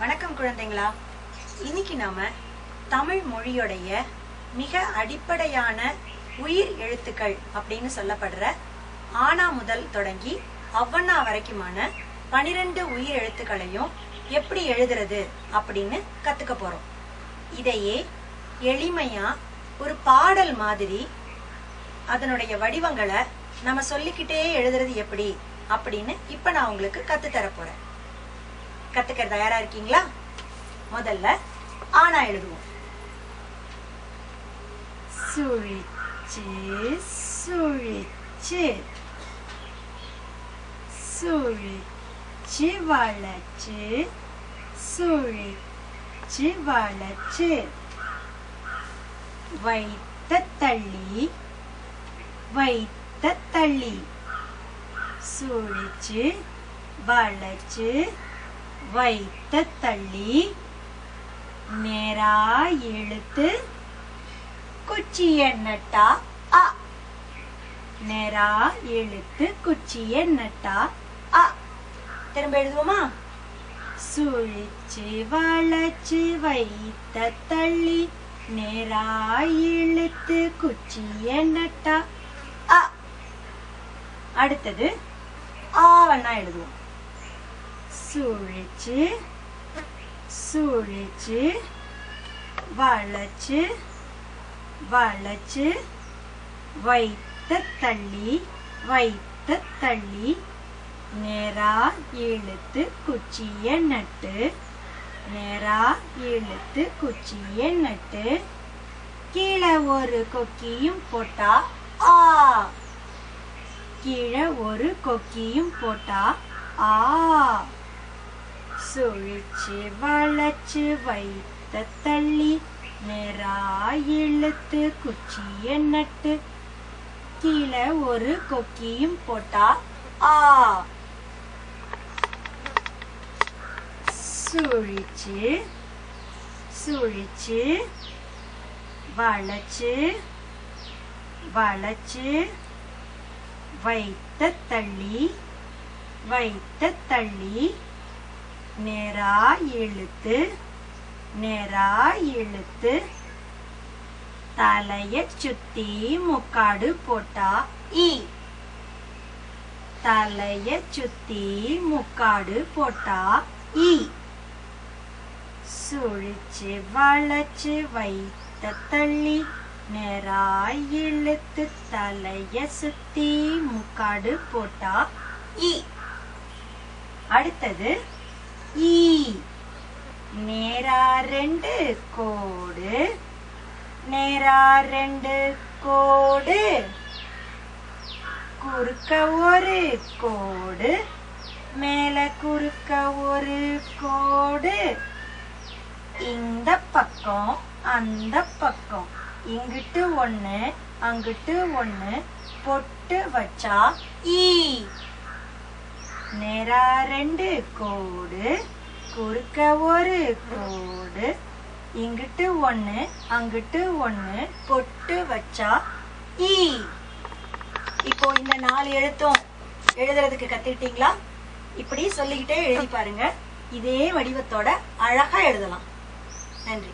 வணக்கம் குழந்தைங்களா. இன்னைக்கு நாம தமிழ் மொழியோடைய மிக அடிப்படையான உயிர் எழுத்துக்கள் அப்படின்னு சொல்லப்படுற ஆனா முதல் தொடங்கி அவ்வண்ணா வரைக்குமான பனிரெண்டு உயிர் எழுத்துக்களையும் எப்படி எழுதுறது அப்படின்னு கத்துக்க போறோம். இதையே எளிமையா ஒரு பாடல் மாதிரி அதனுடைய வடிவங்களை நம்ம சொல்லிக்கிட்டே எழுதுறது எப்படி அப்படின்னு இப்ப நான் உங்களுக்கு கத்து தர போறேன். கத்துக்க தயாரா இருக்கீங்களா? முதல்ல ஆனா எழுதுவோம். சுழிச்சு சுழிச்சு. சுழிச்சு வளச்சு சுழிச்சு வளச்சு. வைத்த தள்ளி வைத்த தள்ளி. சுழிச்சு வளச்சு வைத்த தள்ளி நேரா எழுத்து குச்சிய நட்டா அ. நேரா எழுத்து குச்சிய நட்டா அ. திரும்ப எழுதுவோமா? சுழிச்சு வளைச்சு வைத்த தள்ளி நேரா இழுத்து குச்சிய நட்டா அ. அடுத்தது ஆவண்ணா எழுதுவோம். சுழிச்சு சுழிச்சு வளைச்சு வளைச்சு வைத்த தள்ளி வைத்த தள்ளி நேரா இழுத்து குச்சிய நட்டு நேரா இழுத்து குச்சிய நட்டு கீழே ஒரு கொக்கியும் போட்டா ஆ. கீழே ஒரு கொக்கியும் போட்டா ஆ. சுழிச்சு வளச்சு வைத்த தள்ளி நேரா குச்சிய நட்டு கீழே ஒரு கொக்கியும் போட்டா ஆ. சுழிச்சு சுழிச்சு வளைச்சு வளைச்சு வைத்த தள்ளி வைத்த தள்ளி நேரா எழுத்து நேரா எழுத்து. தலைய சுத்தி முக்காடு போட்டா இ தலைய சுத்தி முக்காடு போட்டா இ சுழிச்சு வளைச்சு வைத்த தள்ளி நேரா இழுத்து தலைய சுத்தி முக்காடு போட்டா இ அடுத்தது ஈ நேரா ரெண்டு கோடு. நேரா ரெண்டு கோடு. குறுக்க ஒரு கோடு. மேல குறுக்க ஒரு கோடு. இந்த பக்கம் அந்த பக்கம். இங்கிட்டு ஒண்ணு அங்கிட்டு ஒண்ணு. பொட்டு வச்சா ஈ நேரா ரெண்டு கோடு. குறுக்க ஒரு கோடு. இங்கிட்டு ஒண்ணு அங்கிட்டு ஒண்ணு பொட்டு வச்சா ஈ இப்போ இந்த நாலு எழுத்தும் எழுதுறதுக்கு கத்துக்கிட்டீங்களா? இப்படி சொல்லிக்கிட்டே எழுதி பாருங்க. இதே வடிவத்தோட அழகா எழுதலாம். நன்றி.